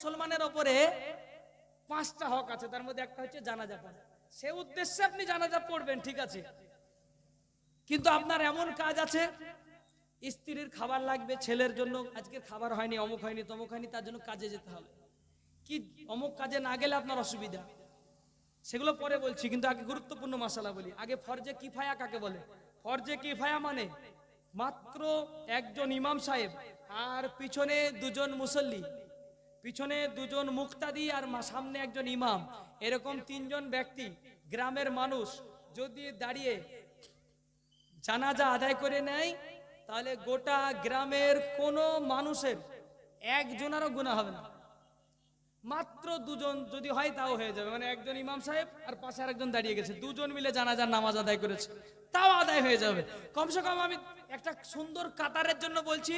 মুসলমানের ওপরে পাঁচটা হক আছে, তার মধ্যে একটা হচ্ছে জানাজা পড়া। সে উদ্দেশ্যে আপনি জানাজা পড়বেন, ঠিক আছে? কিন্তু আপনার এমন কাজ আছে, স্ত্রীর খাবার লাগবে, ছেলের জন্য আজকে খাবার হয়নি, অমুক হয়নি, তমুক হয়নি, তার জন্য কাজে যেতে হবে। কি, অমুক কাজে না গেলে আপনার অসুবিধা? সেগুলো পরে বলছি, কিন্তু আগে গুরুত্বপূর্ণ মশালা বলি। আগে ফরজে কিফায়া কাকে বলে? ফরজে কিফায়া মানে মাত্র একজন ইমাম সাহেব আর পিছনে দুজন মুসল্লি। পিছনে দুজন মুক্তাদি আর সামনে একজন ইমাম। এরকম তিনজন ব্যক্তি, গ্রামের মানুষ, যদি দাঁড়িয়ে জানাজা আদায় করে নেয়, তাহলে গোটা গ্রামের কোনো মানুষের একজনেরও গুণা হবে না। মাত্র দুজন যদি হয় তাও হয়ে যাবে। মানে একজন ইমাম সাহেব আর পাশে আরেকজন দাঁড়িয়ে গেছে। দুজন মিলে জানাজার নামাজ আদায় করেছে। তাও আদায় হয়ে যাবে। কমসে কম আমি একটা সুন্দর কাতারের জন্য বলছি,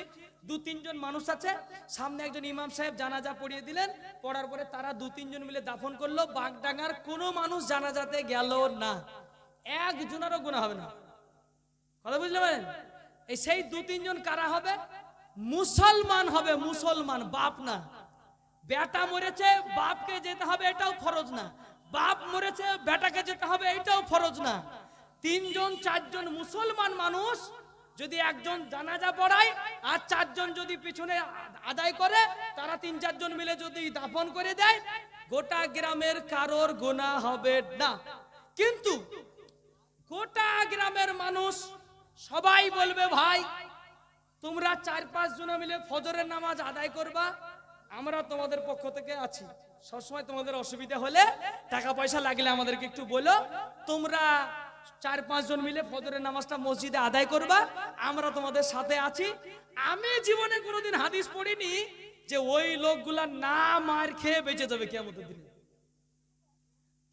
দু তিনজন মানুষ আছে, সামনে একজন ইমাম সাহেব জানাজা পড়িয়ে দিলেন, পড়ার পরে তারা দু তিনজন মিলে দাফন করল, বাগডাঙ্গার কোনো মানুষ জানাজাতে গেল না। একজনেরও গুণা হবে না। কথা বুঝলে পারেন এই সেই দু তিনজন কারা হবে? মুসলমান হবে, মুসলমান, বাপ না। বেটা মরেছে, বাপকে যেতে হবে, এটাও ফরজ না। বাপ মরেছে, বেটাকে যেতে হবে, এটাও ফরজ না। তিনজন, চারজন মুসলমান মানুষ যদি একজন জানাজা পড়ায় আর চারজন যদি পিছনে আদায় করে, তারা তিন, চারজন মিলে যদি দাফন করে দেয়, গোটা গ্রামের কারোর গোনা হবে না। কিন্তু গোটা গ্রামের মানুষ সবাই বলবে, ভাই, তোমরা চার, পাঁচ জন মিলে ফজরের নামাজ আদায় করবা, আমরা তোমাদের পক্ষ থেকে আছি। সবসময় তোমাদের অসুবিধা হলে টাকা পয়সা লাগলে আমাদেরকে একটু বলো, তোমরা চার পাঁচ জন মিলে ফজরের নামাজটা মসজিদে আদায় করবা, আমরা তোমাদের সাথে আছি। আমি জীবনে কোনোদিন হাদিস পড়িনি যে ওই লোকগুলা না মার খেয়ে বেঁচে যাবে কেমন দিনে।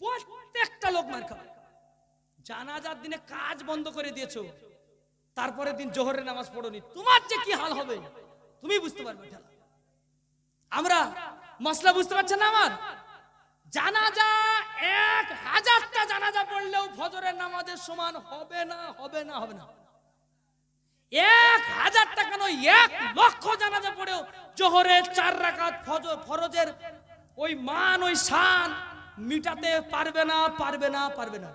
প্রত্যেকটা লোক মার খাবে। জানাজার দিনে কাজ বন্ধ করে দিয়েছ তারপরে দিন জোহরের নামাজ পড়নি। তোমার যে কি হাল হবে, তুমি বুঝতে পারবে আমরা মশলা বুঝতে পারছেন না আমার? জানাজা এক হাজারটা জানাজা পড়লেও ফজরের নামাজের সমান হবে না হবে না হবে না। এক হাজারটা কেন এক লক্ষ জানাজা পড়েও জোহরের চার রাকাত ফজ- ফরজের ওই মান, ওই শান মিটাতে পারবে না পারবে না পারবে না।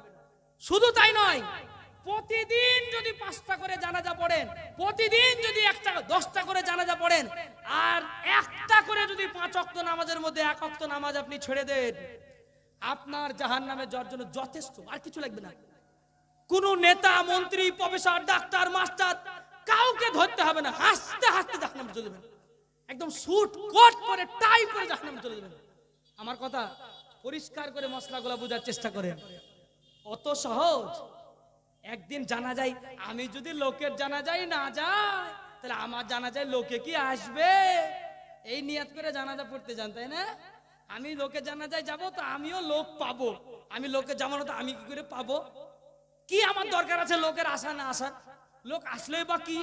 শুধু তাই নয় প্রতিদিন যদি পাঁচটা করে জানাজা পড়েন, প্রতিদিন যদি একটা, দশটা করে জানাজা পড়েন, আর একটা করে যদি পাঁচ অক্ত নামাজের মধ্যে এক অক্ত নামাজ আপনি ছেড়ে দেন, আপনার জাহান নামে যাওয়ার জন্য যথেষ্ট, আর কিছু লাগবে না। কোন নেতা, মন্ত্রী, প্রফেসর, ডাক্তার, মাস্টার, কাউকে ধরতে হবে না, হাসতে হাসতে জাহান্নামে চলে যাবেন। একদম স্যুট কোট পরে টাই পরে জাহান্নামে চলে যাবেন। আমার কথা পরিষ্কার করে মশলাগুলো বোঝার চেষ্টা করেন। অত সহজ? একদিন জানা যায়, আমি যদি লোকের জানা যায় না যায় তাহলে আমার জানা যায় লোকে কি আসবে? এই নিয়াত করে জানাজা পড়তে যান, তাই না? আমি লোকে জানা যায় যাব, তো আমিও লোক পাবো। আমি লোকে জামানো তো আমি কি করে পাবো? কি আমার দরকার আছে লোকের আসা না আসা লোক আসলে বা কি?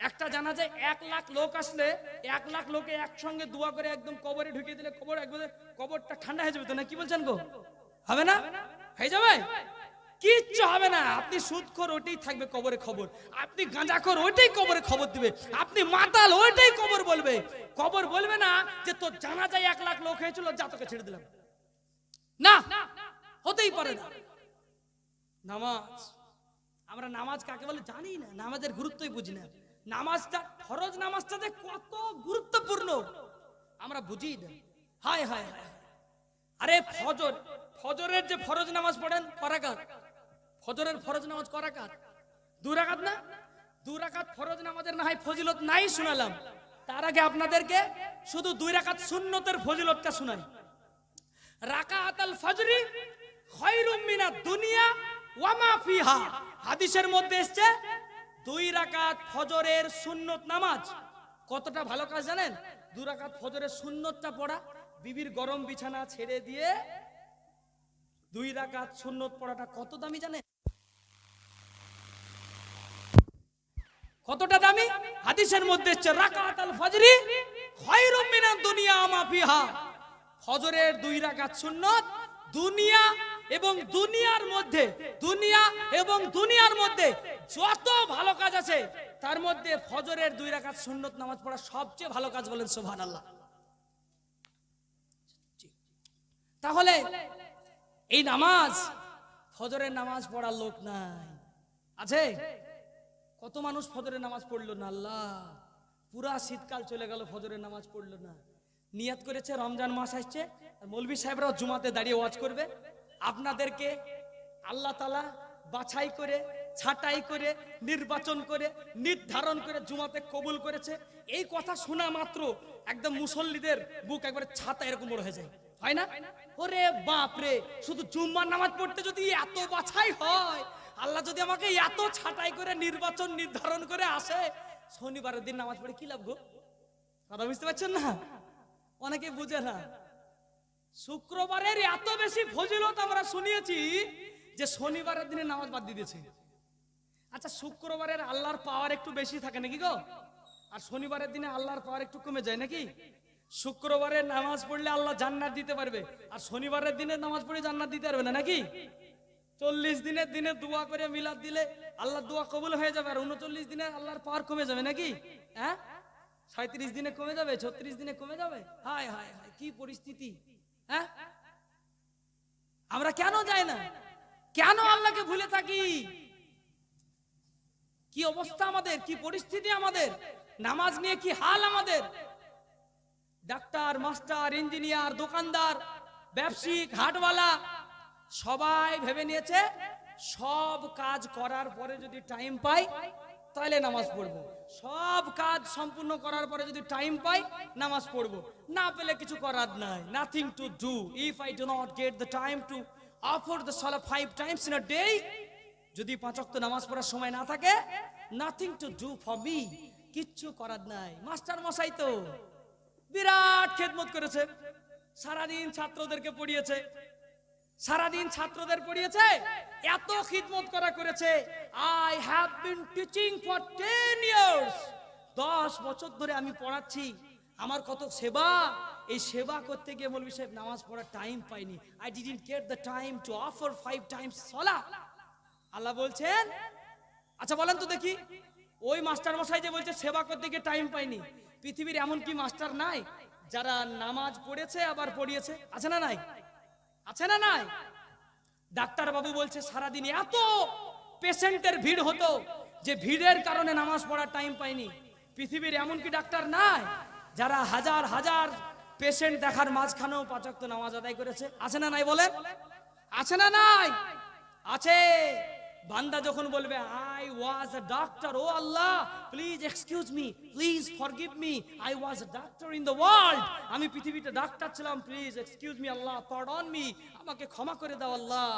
একটা জানা যায় এক লাখ লোক আসলে, এক লাখ লোকে একসঙ্গে দোয়া করে একদম কবরে ঢুকিয়ে দিলে, কবর একবারে কবরটা ঠান্ডা হয়ে যাবে তো না? কি বলছেন গো? হবে না? হয়ে যাবে? কিচ্ছু হবে না। আপনি সুদখোর ওইটাই থাকবে কবরে খবর। আপনি গাঁজাখোর ওইটাই কবরে খবর দিবে। আপনি মাতাল ওইটাই কবর বলবে। কবর বলবে না যে তোর জানা যায় এক লাখ লোক হয়েছিল, যা ছেড়ে দিলাম। না, হতেই পারে না। নামাজ, আমরা নামাজ কাকে বলে জানি না, নামাজের গুরুত্বই বুঝি না। নামাজটা, ফরজ নামাজটা যে কত গুরুত্বপূর্ণ, আমরা বুঝি না। হায় হায় হায়। আরে ফজর, ফজরের যে ফরজ নামাজ পড়েন করাকাত ফজরের ফরজ নামাজ করাকাত দু রাকাত না? দু রাকাত ফরজ নামাজের না হয় ফজিলত নাই শোনালাম। তার আগে আপনাদেরকে শুধু দুই রাকাত সুন্নতের ফজিলতটা শোনাই। রাকাত আল ফজরি খয়রুম মিনাদ দুনিয়া ওয়া মা ফিহা। হাদিসের মধ্যে এসেছে, দুই রাকাত ফজরের সুন্নত নামাজ। কতটা ভালো কাজ জানেন? দু রাকাত ফজরের সুন্নতটা পড়া, বিবির গরম বিছানা ছেড়ে দিয়ে দুই রাকাত সুন্নত পড়াটা কত দামি জানেন? কতটা দামি? হাদিসের মধ্যে এসেছে রাকাত আল ফজরি খয়রুম মিনাদ দুনিয়া ওয়া মা ফিহা। ফজরের দুই রাকাত সুন্নত, দুনিয়া এবং দুনিয়ার মধ্যে, দুনিয়া এবং দুনিয়ার মধ্যে যত ভালো কাজ আছে, তার মধ্যে ফজরের দুই রাকাত সুন্নত নামাজ পড়া সবচেয়ে ভালো কাজ বলেন সুবহানাল্লাহ। তাহলে এই নামাজ, ফজরের নামাজ পড়ার লোক নাই। আছে? কত মানুষ ফজরের নামাজ পড়ল না, আল্লাহ। পুরা শীতকাল চলে গেল, ফজরের নামাজ পড়ল না। নিয়াত করেছে, রমজান মাস আসছে, আর মৌলবী সাহেবরাও জুমাতে দাঁড়িয়ে ওয়াজ করবে। আপনাদেরকে আল্লাহ তালা বাছাই করে, ছাঁটাই করে, নির্বাচন করে, নির্ধারণ করে জুমাতে কবুল করেছে। এই কথা শোনা মাত্র একদম মুসল্লিদের বুক একবারে ছাতা এরকম বড় হয়ে যায়। হয় না? ওরে বাপরে, শুধু জুম্মার নামাজ পড়তে যদি এত বাছাই হয় আল্লাহ যদি আমাকে এত ছাঁটাই করে নির্বাচন নির্ধারণ করে আসে, শনিবারের দিন নামাজ পড়ে কি লাভ গো? কথা বুঝতে পারছেন না? অনেকে বুঝে না। শুক্রবারের এত বেশি ফজিলত আমরা শুনিয়েছি যে শনিবারের দিনে নামাজ বাদ দিয়ে দিয়েছে। আচ্ছা শুক্রবারের আল্লাহর পাওয়ার একটু বেশি থাকে নাকি গো? আর শনিবারের দিনে আল্লাহর পাওয়ার একটু কমে যায় নাকি? শুক্রবারে নামাজ পড়লে আল্লাহ জান্নাত দিতে পারবে, আর শনিবারের দিনে নামাজ পড়ে জান্নাত দিতে পারবে না নাকি? চল্লিশ দিনের দিনে দোয়া করে মিলাদ দিলে আল্লাহ দোয়া কবুল হয়ে যাবে, আর উনচল্লিশ দিনে আল্লাহর পাওয়ার কমে যাবে নাকি? হ্যাঁ? সাঁত্রিশ দিনে কমে যাবে, ছত্রিশ দিনে কমে যাবে? হায় হায় হায়, কি পরিস্থিতি হ্যাঁ? আমরা কেন যাই না? কেন আল্লাহকে ভুলে থাকি? কি অবস্থা আমাদের? কি পরিস্থিতি আমাদের? নামাজ নিয়ে কি হাল আমাদের? ডাক্তার, মাস্টার, ইঞ্জিনিয়ার, দোকানদার, ব্যবসায়িক, হাটওয়ালা সবাই ভেবে নিয়েছে, সব কাজ করার পরে যদি টাইম পাই, তাহলে নামাজ পড়ব। সব কাজ সম্পূর্ণ করার পরে যদি টাইম পাই, নামাজ পড়ব। না পেলে কিছু করার নাই। Nothing to do if I do not get the time to offer the সলা five times in a day যদি পাঁচ ওয়াক্ত নামাজ পড়ার সময় না থাকে nothing to do for me কিচ্ছু করার নাই। মাস্টার মশাই তো বিরাট খেদমত করেছে। সারাদিন ছাত্রদেরকে পড়িয়েছে। সারাদিন ছাত্রদের পড়িয়েছে, এত খিদমত করা করেছে। I have been teaching for ten years দশ বছর ধরে আমি পড়াচ্ছি। আমার কত সেবা? এই সেবা করতে গিয়ে মৌলভী সাহেব নামাজ পড়ার টাইম পাইনি। I didn't get the time to offer five times সলা আল্লাহ বলছেন আচ্ছা বলেন তো দেখি, ওই মাস্টার মশাই যে বলছে সেবা করতে গিয়ে টাইম পাইনি। পৃথিবীর এমন কি মাস্টার নাই যারা নামাজ পড়েছে আবার পড়িয়েছে? আছে না নাই? আছে না নাই? ডাক্তার বাবু বলছে, সারাদিন এত পেশেন্টের ভিড় হতো যে ভিড়ের কারণে নামাজ পড়ার টাইম পাইনি। পৃথিবীর এমন কি ডাক্তার নাই যারা হাজার হাজার পেশেন্ট দেখার মাঝখানেও পাচক নামাজ আদায় করেছে? আছে না নাই বলে? আছে না নাই? আছে। বান্দা যখন বলবে I was a doctor O Allah please excuse me please forgive me I was a doctor in the world আমি পৃথিবীতে ডাক্তার ছিলাম please excuse me Allah pardon me আমাকে ক্ষমা করে দাও, আল্লাহ।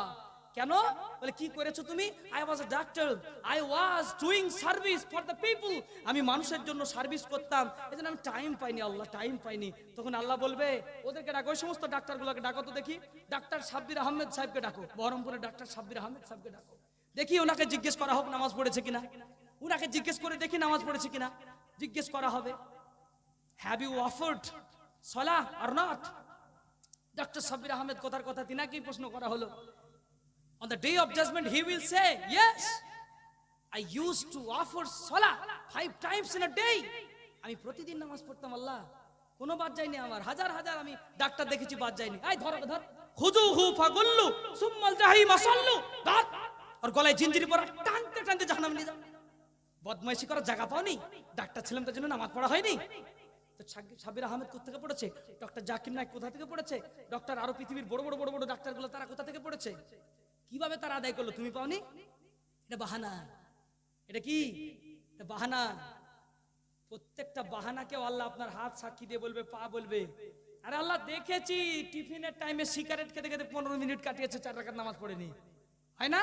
কেন? বলে, কি করেছ তুমি? I was a doctor I was doing service for the people আমি মানুষের জন্য সার্ভিস করতাম এজন্য আমি টাইম পাইনি, আল্লাহ টাইম পাইনি। তখন আল্লাহ বলবে, ওদেরকে ডাকো ওই সমস্ত ডাক্তারগুলোকে ডাকো তো দেখি, ডাক্তার সাব্বির আহমেদ সাহেবকে ডাকো, বহরমপুরের ডাক্তার সাব্বির আহমেদ সাহেবকে ডাকো। দেখি ওনাকে জিজ্ঞেস করা হোক নামাজ পড়েছে কিনা। ওনাকে জিজ্ঞেস করে দেখি নামাজ পড়েছে কিনা। জিজ্ঞেস করা হবে হ্যাভ ইউ অফার্ড সলা or not doctor Sabbir Ahmed কথার কথা তিনাকেই প্রশ্ন করা হলো। On the day of judgment he will say, yes, i used to offer salah five times in a day. আমি প্রতিদিন নামাজ পড়তাম, আল্লাহ। কোনো বাদ যায়নি আমার। হাজার হাজার আমি ডাক্তার দেখেছি, বাদ যায়নি। আই ধর ধর। খুজু হু ফাগুল্লু, সুম্মাল জাহিম আসাল্লু ধর আর গলায় জিঞ্জিরি পরা টানতে টানতে জাহান্নামে নিয়ে যাও। বদমাইশি করার জায়গা পাওনি। ডাক্তার ছিলাম তার জন্য নামাজ পড়া হয়নি। তো সাব্বির আহমেদ কোথা থেকে পড়েছে? ডক্টর জাকির নায়ক কোথা থেকে পড়েছে? ডক্টর আরও পৃথিবীর বড় বড় বড় বড় ডাক্তারগুলো তারা কোথা থেকে পড়েছে? কীভাবে তারা আদায় করল তুমি পাওনি? এটা বাহানা। এটা কি? এটা বাহানা। প্রত্যেকটা বাহানাকে আল্লাহ আপনার হাত সাক্ষী দিয়ে বলবে, পা বলবে। আরে আল্লাহ দেখেছি, টিফিনের টাইমে সিগারেট খেতে খেতে পনেরো মিনিট কাটিয়েছে, চার রাখার নামাজ পড়েনি। হয় না?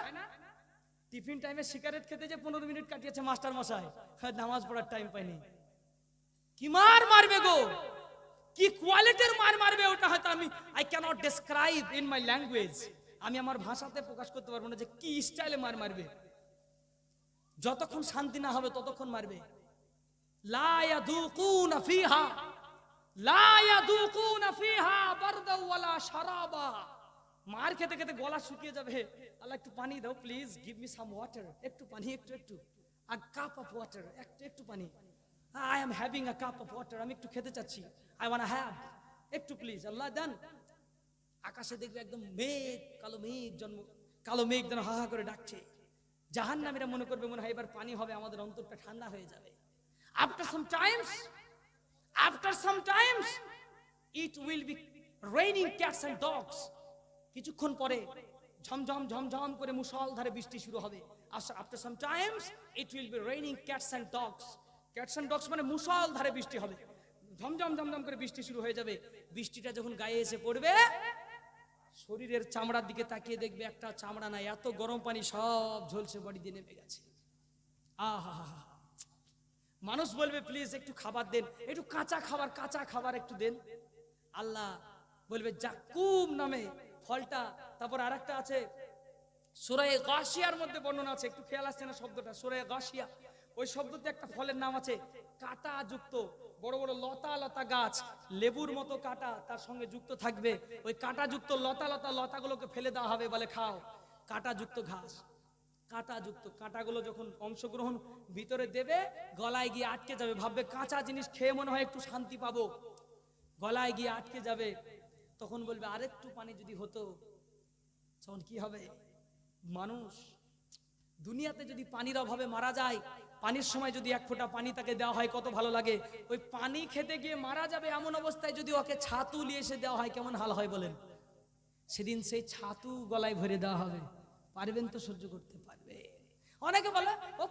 টিফিন টাইমে সিগারেট খেতে যে পনেরো মিনিট কাটিয়েছে মাস্টার মশাই হ্যাঁ, নামাজ পড়ার টাইম পাইনি। কি মার মারবে গো? কি কোয়ালিটির মার মারবে ওটা হয়তো আমি I cannot describe in my language আমি আমার ভাষাতে প্রকাশ করতে পারব না যে কি স্টাইলে মার মারবে। যতক্ষণ শান্তি না হবে ততক্ষণ মারবে। লা ইয়াদুকুনা ফিহা লা ইয়াদুকুনা ফিহা বারদা ওয়ালা শারাবা। মার খেতে খেতে গলা শুকিয়ে যাবে। আল্লাহ, একটু পানি দাও please give me some water একটু পানি, একটু একটু। আ কাপ অফ ওয়াটার একটু একটু পানি। I am having a cup of water আমি একটু খেতে চাচ্ছি। আই ওয়ান্ট হ্যাভ একটু প্লিজ আল্লাহ, দেন। আকাশে দেখবে একদম মেঘ, কালো মেঘ জন্ম, কালো মেঘ যেন হা হা করে ডাকছে। জাহান নামীরা মনে করবে মনে হয় এবার পানি হবে, আমাদের অন্তরটা ঠান্ডা হয়ে যাবে। After some times after some times it will be raining cats and dogs কিছুক্ষণ পরে ঝমঝম ঝমঝম করে মুষলধারে বৃষ্টি শুরু হবে। After some times it will be raining cats and dogs cats and dogs মানে মুষলধারে বৃষ্টি হবে। ঝমঝম ঝমঝম করে বৃষ্টি শুরু হয়ে যাবে। বৃষ্টিটা যখন গায়ে এসে পড়বে, শরীরের চামড়ার দিকে তাকিয়ে দেখবে একটা চামড়া নাই, এত গরম পানি সব ঝলসে বডি দিয়ে নেমে গেছে। আহা মানুষ বলবে প্লিজ একটু খাবার দেন। একটু কাঁচা খাবার কাঁচা খাবার একটু দেন। আল্লাহ বলবে, জাকুম নামে ফলটা তারপর আর একটা আছে। সুরায় গাশিয়ার মধ্যে বর্ণনা আছে, একটু খেয়াল আসছে না শব্দটা? সুরায় গাশিয়া। ওই শব্দতে একটা ফলের নাম আছে কাঁটা যুক্ত বড় বড় লতা লতা গাছ, লেবুর মতো কাঁটা তার সঙ্গে যুক্ত থাকবে। ওই কাঁটা যুক্ত লতা লতা লতাগুলোকে ফেলে দেওয়া হবে বলে খাও। কাঁটা যুক্ত ঘাস। কাঁটা যুক্ত কাঁটাগুলো যখন অংশগ্রহণ ভিতরে দেবে, গলায় গিয়ে আটকে যাবে। ভাববে কাঁচা জিনিস খেয়ে মনে হয় একটু শান্তি পাবো। গলায় গিয়ে আটকে যাবে। তখন বলবে, আরেকটু পানি যদি হতো, তখন কি হবে? মানুষ, দুনিয়াতে যদি পানির অভাবে মারা যায়, পানির সময় যদি এক ফোঁটা পানি তাকে দেওয়া হয়, কত ভালো লাগে। ওই পানি খেতে গিয়ে মারা যাবে এমন অবস্থায় যদি ওকে ছাতু নিয়ে এসে দেওয়া হয়, কেমন হাল হয় বলেন? সেদিন সেই ছাতু গলায় ভরে দেওয়া হবে। পারবেন তো সহ্য করতে পারবে অনেকে বলে, ও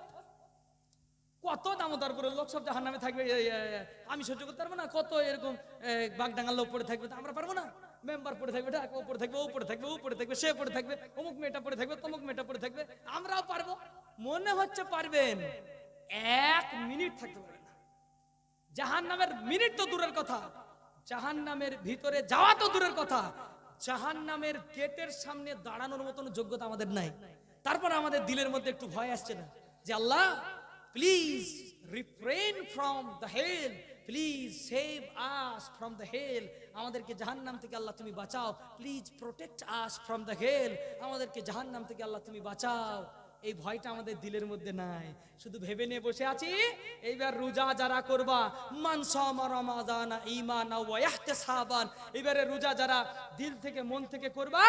কত দামোদর করে লোক সব জাহার নামে থাকবে আমি সহ্য করতে পারব না? কত এরকম বাগডাঙ্গার লোক পড়ে থাকবে আমরা পারব না? মেম্বার পড়ে থাকবে, ঢাকা ও পড়ে থাকবে, ও পড়ে থাকবে, ও পড়ে থাকবে, সে পড়ে থাকবে, অমুক মেয়েটা পড়ে থাকবে, তমুক মেয়েটা পড়ে থাকবে, আমরাও পারব। মনে হচ্ছে পারবেন, এক মিনিট থাকতে পারবে না। জাহান নামের মিনিট তো দূরের কথা জাহান নামের ভিতরে যাওয়া তো দূরের কথা জাহান নামের গেটের সামনে দাঁড়ানোর মতন যোগ্যতা আমাদের নাই। তারপর আমাদের দিলের মধ্যে একটু ভয় আসছে না, যে Allah please refrain from the hell please save us from the hell আমাদেরকে জাহান্নাম থেকে আল্লাহ তুমি বাঁচাও। Please protect us from the hell আমাদেরকে জাহান্নাম থেকে আল্লাহ তুমি বাঁচাও। এই ভয়টা আমাদের দিলের মধ্যে নাই। শুধু ভেবে নিয়ে বসে আছি, এইবার রোজা যারা করবা ইহতিসাবান এবারে রোজা যারা দিল থেকে মন থেকে করবা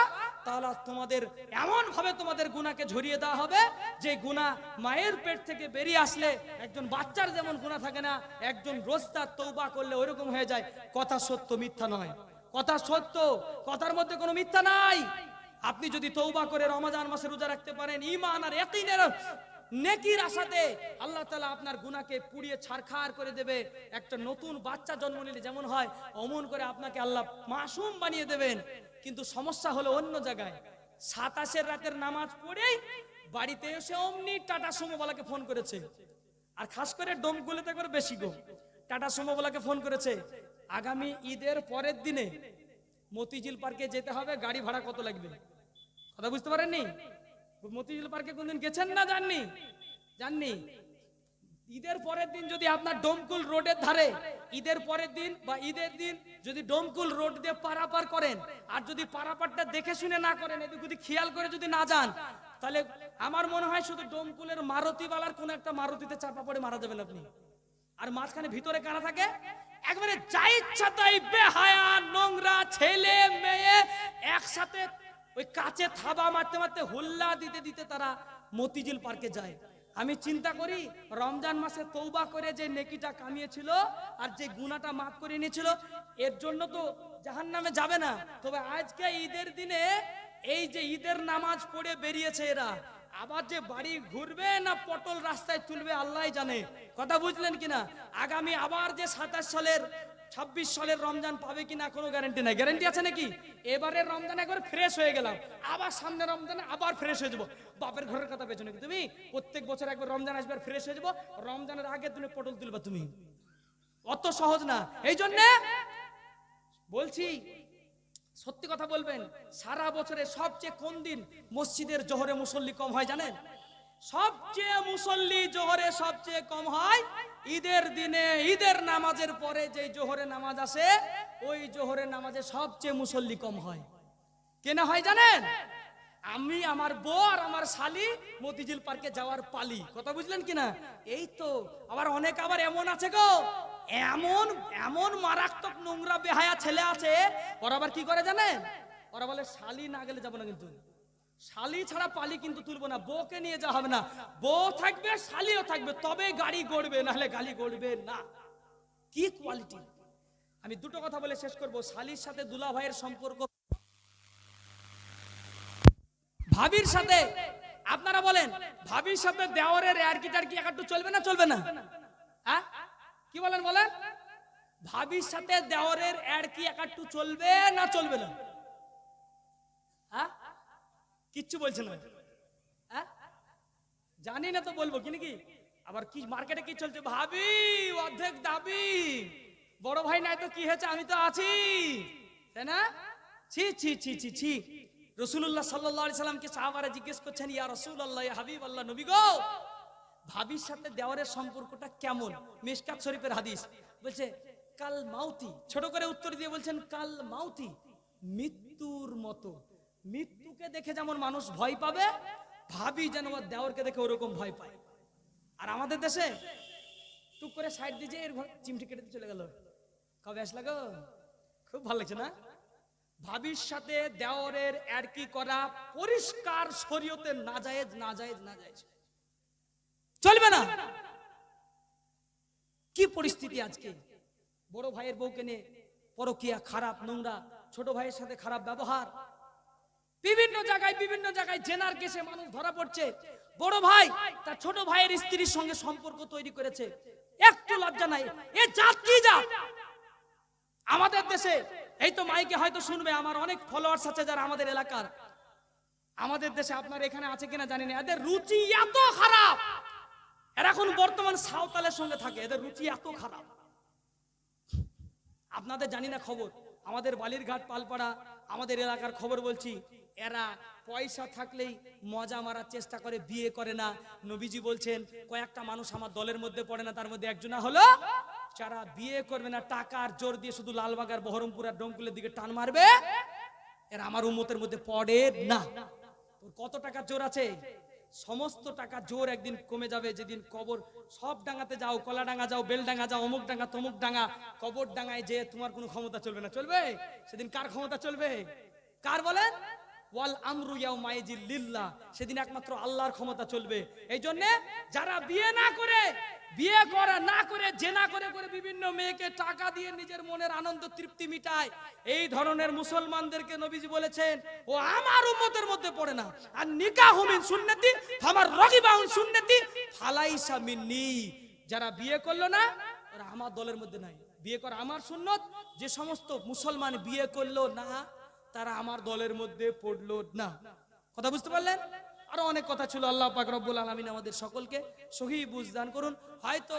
তাহলে তোমাদের এমন ভাবে তোমাদের গুণাকে ঝরিয়ে দেওয়া হবে, যে গুনাহ মায়ের পেট থেকে বেরিয়ে আসলে একজন বাচ্চার যেমন গুনাহ থাকে না, একজন রোজদার তৌবা করলে ওইরকম হয়ে যায়। কথা সত্য, মিথ্যা নয়। কথা সত্য, কথার মধ্যে কোনো মিথ্যা নাই। আপনি যদি তৌবা করে রমাজান মাসে রোজা রাখতে পারেন ইমান আর ইয়াকিনের নেকির আশাতে আল্লাহ তাআলা আপনার গুনাহকে পুড়িয়ে ছারখার করে দেবে। একটা নতুন বাচ্চা জন্ম নিলে যেমন হয়, অমন করে আপনাকে আল্লাহ মাসুম বানিয়ে দেবেন। কিন্তু সমস্যা হলো অন্য জায়গায়। সাতাশের রাতের নামাজ পড়েই বাড়িতে এসে অমনি টাটা সুমোবালাকে ফোন করেছে। আর খাস করে ডোমগুলোতে করে বেশি গো। টাটা সুমোবালাকে ফোন করেছে, আগামী ঈদের পরের দিনে মতিঝিল পার্কে যেতে হবে, গাড়ি ভাড়া কত লাগবে? কথা বুঝতে পারেননি? মতিঝিল পার্কে কোনদিন গেছেন না জাননি জাননি ঈদের পরের দিন যদি আপনার ডোমকুল রোডের ধারে, ঈদের পরের দিন বা ঈদের দিন যদি ডোমকুল রোড দিয়ে পারাপার করেন, আর যদি পারাপারটা দেখে শুনে না করেন, এদিক ওদিক খেয়াল করে যদি না যান, তাহলে আমার মনে হয় শুধু ডোমকুলের মারুতিওয়ালার কোন একটা মারুতিতে চাপা পড়ে মারা যাবেন আপনি। আর মাঝখানে ভিতরে কারা থাকে? একবারে যা ইচ্ছা তাই বেহায়া, নোংরা ছেলে, মেয়ে, একসাথে ওই কাছে থাবা মারতে মারতে হুল্লা দিতে দিতে তারা মতিঝিল পার্কে যায়। আমি চিন্তা করি, রমজান মাসে তৌবা করে যে নেকিটা কামিয়েছিল আর যে গুনাটা মাফ করে নিয়েছিল এর জন্য তো জাহান নামে যাবে না। তবে আজকে ঈদের দিনে এই যে ঈদের নামাজ পড়ে বেরিয়েছে এরা, আবার যে বাড়ি ঘুরবে না পটল রাস্তায় তুলবে আল্লাহ জানে। কথা বুঝলেন কিনা? আগামী আবার যে সাতাশ সালের, ছাব্বিশ সালের রমজান পাবে কিনা কোনো গ্যারেন্টি নাই। গ্যারেন্টি আছে নাকি? এবারে রমজান একবার ফ্রেশ হয়ে গেলাম। আবার সামনে রমজানে আবার ফ্রেশ হয়ে যাব। বাপের ঘরের কথা পেছনে কি তুমি? প্রত্যেক বছর একবার রমজান আসবে ফ্রেশ হয়ে যাব। রমজানের আগে তুমি পটল তুলবা তুমি। অত সহজ না। এই জন্যে বলছি, সত্যি কথা বলবেন, সারা বছরে সবচেয়ে কোন দিন মসজিদের জোহরে মুসল্লি কম হয় জানেন? সবচেয়ে মুসল্লি জোহরে সবচেয়ে কম হয়। ঈদের দিনে, ঈদের নামাজের পরে যে জোহরে নামাজ আসে, ওই জোহরে নামাজে সবচেয়ে মুসল্লি কম হয়। কেনা হয় জানেন? আমি, আমার বউ আর আমার শালি মতিঝিল পার্কে যাওয়ার পালি। কথা বুঝলেন কিনা এই তো, আবার অনেক আবার এমন আছে গো। এমন এমন মারাত্মক নোংরা বেহায়া ছেলে আছে, ওরা আবার কি করে জানেন? ওরা বলে, শালি না গেলে যাব না কিন্তু। শালি ছাড়া পালি কিন্তু তুলবো না, বউকে নিয়ে যাওয়া হবে না। বউ থাকবে, শালিও থাকবে, তবে গাড়ি গড়বে, নাহলে গালি গড়বে না। কি কোয়ালিটি আমি দুটো কথা বলে শেষ করব। শালির সাথে দুলা ভাইয়ের সম্পর্ক। ভাবির সাথে, আপনারা বলেন, ভাবির সাথে দেওয়ারের টার্কি একটু চলবে না চলবে না? হ্যাঁ কি বলেন বলেন? ভাবির সাথে দেওয়ারের ইয়ারকি একটু চলবে না চলবে না? কিচ্ছু বলছে না। হ্যাঁ? জানি না তো বলব, কি নাকি? আবার কি মার্কেটে কি চলছে? ভাবি, অর্ধেক দাবি। বড় ভাই নাই তো কি হয়েছে? আমি তো আছি। তাই না? ছি ছি ছি ছি ছি। রসুল্লাহ সাল্লাহ সাল্লামকে সাহাবারা জিজ্ঞেস করছেন, ইয়া রসুল আল্লাহ হাবিব আল্লাহ নবী গো! ভাবির সাথে দেওয়ারের সম্পর্কটা কেমন? মিসকাত শরীফের হাদিস। বলছে, কাল মাউতি। ছোট করে উত্তর দিয়ে বলছেন, কাল মাউতি, মৃত্যুর মতো। মৃত্যুকে দেখে যেমন মানুষ ভয় পাবে, ভাবি যেন ওর দেওরকে দেখে ওরকম ভয় পায়। আর আমাদের দেশে টুক করে সাইড দিয়ে যে চিমটি কেটে চলে গেল। কবে আসলা গো? খুব ভালো লাগছে না? ভাবির সাথে দেওরের এরকি করা পরিষ্কার শরীয়তে না জায়েজ না নাজায়েজ নাজায়েজ নাজায়েজ চলবে না। কি পরিস্থিতি আজকে? বড় ভাইয়ের বউকে নিয়ে পরকিয়া, খারাপ নোংরা, ছোট ভাইয়ের সাথে খারাপ ব্যবহার বিভিন্ন জায়গায় বিভিন্ন জায়গায় জেনার কেসে মানুষ ধরা পড়ছে। বড় ভাই, তার ছোট ভাইয়ের স্ত্রীর সঙ্গে সম্পর্ক তৈরি করেছে। একটু লজ্জা নাই। এ জাত কি জাত? আমাদের দেশে, এই তো মাইকে হয়তো শুনবে, আমার অনেক ফলোয়ার্স আছে যারা আমাদের এলাকার। আমাদের দেশে আপনার এখানে আছে কিনা জানি না। এদের রুচি এত খারাপ। এরা এখন বর্তমান সাঁওতালের সঙ্গে থাকে। এদের রুচি এত খারাপ। আপনাদের জানি না খবর। আমাদের বালিরঘাট, পালপাড়া, আমাদের এলাকার খবর বলছি। এরা পয়সা থাকলেই মজা মারার চেষ্টা করে, বিয়ে করে না। নবীজি বলছেন, কয়েকটা মানুষ আমার দলের মধ্যে পড়ে না, তার মধ্যে একজনা হলো, যারা বিয়ে করবে না টাকার জোর দিয়ে শুধু লালবাগার, বহরমপুর আর ডোমকুলের দিকে টান মারবে, এরা আমার উম্মতের মধ্যে পড়ে না। তোর কত টাকা জোর আছে? সমস্ত টাকা জোর একদিন কমে যাবে, যেদিন কবর সব ডাঙ্গাতে যাও, কলা ডাঙ্গা যাও, বেল ডাঙ্গা যাও, অমুক ডাঙ্গা তমুক ডাঙ্গা কবর ডাঙ্গায় যে তোমার কোনো ক্ষমতা চলবে না। চলবে? সেদিন কার ক্ষমতা চলবে? কার বলেন? ওয়াল আমরু ইয়াউমাইজি লিল্লাহ। সেদিন একমাত্র আল্লাহর ক্ষমতা চলবে। এই জন্য যারা বিয়ে না করে, বিয়ে করা না করে, জেনা করে করে বিভিন্ন মেয়েকে টাকা দিয়ে নিজের মনের আনন্দ তৃপ্তি মিটায়, এই ধরনের মুসলমানদেরকে নবীজি বলেছেন, ও আমার উম্মতের মধ্যে পড়ে না। আর নিকাহ মিন সুন্নতি আমার রগিবাহুন সুন্নতি, ফালাইসা মিন্নি। যারা বিয়ে করল না, ওরা আমার দলের মধ্যে নাই। বিয়ে করা আমার সুন্নত। যে সমস্ত মুসলমান বিয়ে করল না তারা আমার দলের মধ্যে পড়ল না। কথা বুঝতে পারলেন? আরও অনেক কথা ছিল, আল্লাহ পাক রব্বুল আলমিন আমাদের সকলকে সহি বুঝদান করুন। হয়তো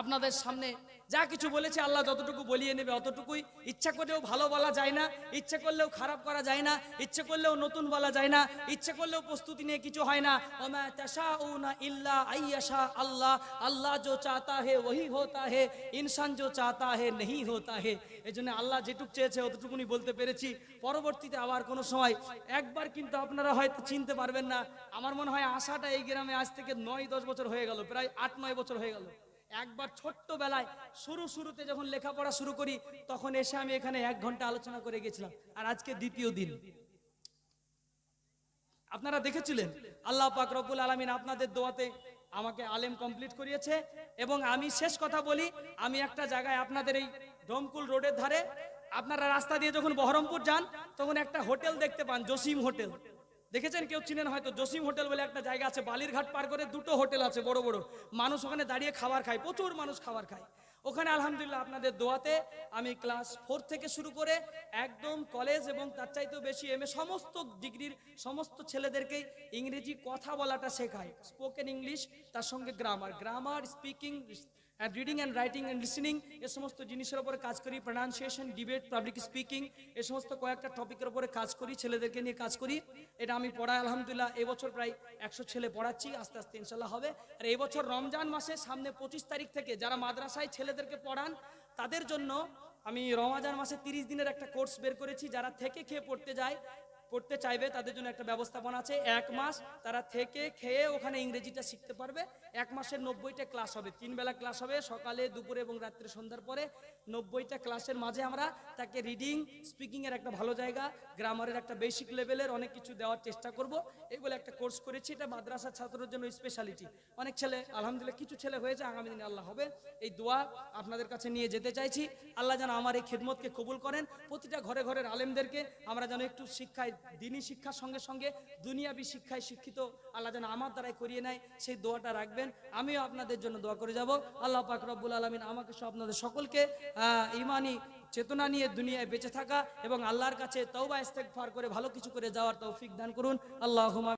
আপনাদের সামনে যা কিছু বলেছে আল্লাহ যতটুকু বলিয়ে নেবে অতটুকুই। ইচ্ছা করেও ভালো বলা যায় না, ইচ্ছে করলেও খারাপ করা যায় না, ইচ্ছে করলেও নতুন বলা যায় না, ইচ্ছে করলেও প্রস্তুতি নিয়ে কিছু হয় না। ইল্লা আইয়াশা আল্লাহ আল্লাহ যো চাতা হে ওহি হতা হে, ইনসান জো চাতা হে নেহি হতা হে। এই জন্য আল্লাহ যেটুক চেয়েছে অতটুকুনি বলতে পেরেছি। পরবর্তীতে আবার কোনো সময় একবার কিন্তু আপনারা হয়তো চিনতে পারবেন না। আমার মনে হয় আশাটা এই গ্রামে আজ থেকে নয় দশ বছর হয়ে গেল, প্রায় আট নয় বছর হয়ে গেল। একবার ছোট্টবেলায় শুরু শুরুতে যখন লেখাপড়া শুরু করি, তখন এসে আমি এখানে এক ঘণ্টা আলোচনা করে গেছিলাম। আর আজকে দ্বিতীয় দিন। আপনারা দেখেছিলেন, আল্লাহ পাক রব্বুল আলমিন আপনাদের দোয়াতে আমাকে আলেম কমপ্লিট করিয়েছে। এবং আমি শেষ কথা বলি, আমি একটা জায়গায় আপনাদের এই ডোমকুল রোডের ধারে, আপনারা রাস্তা দিয়ে যখন বহরমপুর যান, তখন একটা হোটেল দেখতে পান, জসিম হোটেল। দেখেছেন কেউ চিনেন হয়তো জসিম হোটেল বলে একটা জায়গা আছে, বালিরঘাট পার করে দুটো হোটেল আছে বড় বড়। মানুষ ওখানে দাঁড়িয়ে খাবার খায়, প্রচুর মানুষ খাবার খায়। ওখানে আলহামদুলিল্লাহ আপনাদের দোয়াতে আমি ক্লাস ফোর থেকে শুরু করে একদম কলেজ এবং তার চাইতেও বেশি এম এ সমস্ত ডিগ্রির সমস্ত ছেলেদেরকেই ইংরেজি কথা বলাটা শেখায়। স্পোকেন ইংলিশ তার সঙ্গে grammar grammar speaking reading and writing and listening এ সমস্ত জিনিসের উপরে কাজ করি প্রনাউন্সিয়েশন ডিবেট পাবলিক স্পিকিং এ সমস্ত কয়েকটা টপিকের উপরে কাজ করি, ছেলেদেরকে নিয়ে কাজ করি। এটা আমি পড়াই, আলহামদুলিল্লাহ এবছর প্রায় একশো ছেলে পড়াচ্ছি, আস্তে আস্তে ইনশাল্লাহ হবে। আর এবছর রমজান মাসে সামনে পঁচিশ তারিখ থেকে যারা মাদ্রাসায় ছেলেদেরকে পড়ান, তাদের জন্য আমি রমজান মাসে তিরিশ দিনের একটা কোর্স বের করেছি, যারা থেকে খেয়ে পড়তে যায় করতে চাইবে, তাদের জন্য একটা ব্যবস্থাপনা আছে, এক মাস তারা থেকে খেয়ে ওখানে ইংরেজিটা শিখতে পারবে, এক মাসের নব্বইটা ক্লাস হবে তিন বেলা ক্লাস হবে, সকালে, দুপুরে এবং রাত্রে সন্ধ্যার পরে নব্বইটা ক্লাসের মাঝে আমরা তাকে রিডিং স্পিকিংয়ের একটা ভালো জায়গা গ্রামারের একটা বেসিক লেভেলের অনেক কিছু দেওয়ার চেষ্টা করব। এগুলো একটা কোর্স করেছি, এটা মাদ্রাসার ছাত্রদের জন্য স্পেশালিটি অনেক ছেলে, আলহামদুলিল্লাহ, কিছু ছেলে হয়েছে, আগামী দিনে আল্লাহ হবে। এই দোয়া আপনাদের কাছে নিয়ে যেতে চাইছি। আল্লাহ যেন আমার এই খেদমতকে কবুল করেন। প্রতিটা ঘরে ঘরের আলেমদেরকে আমরা যেন একটু শিক্ষায় দিনই শিক্ষার সঙ্গে সঙ্গে দুনিয়াবি শিক্ষায় শিক্ষিত, আল্লাহ যেন আমার দ্বারাই করিয়ে নেয়, সেই দোয়াটা রাখবেন। আমিও আপনাদের জন্য দোয়া করে যাব। আল্লাহ পাক রব্বুল আলমিন আমাকে সব আপনাদের সকলকে ইমানি চেতনা নিয়ে দুনিয়ায় বেঁচে থাকা এবং আল্লাহর কাছে তৌবা ইস্তেগফার করে ভালো কিছু করে যাওয়ার তৌফিক দান করুন। আল্লাহুম্মা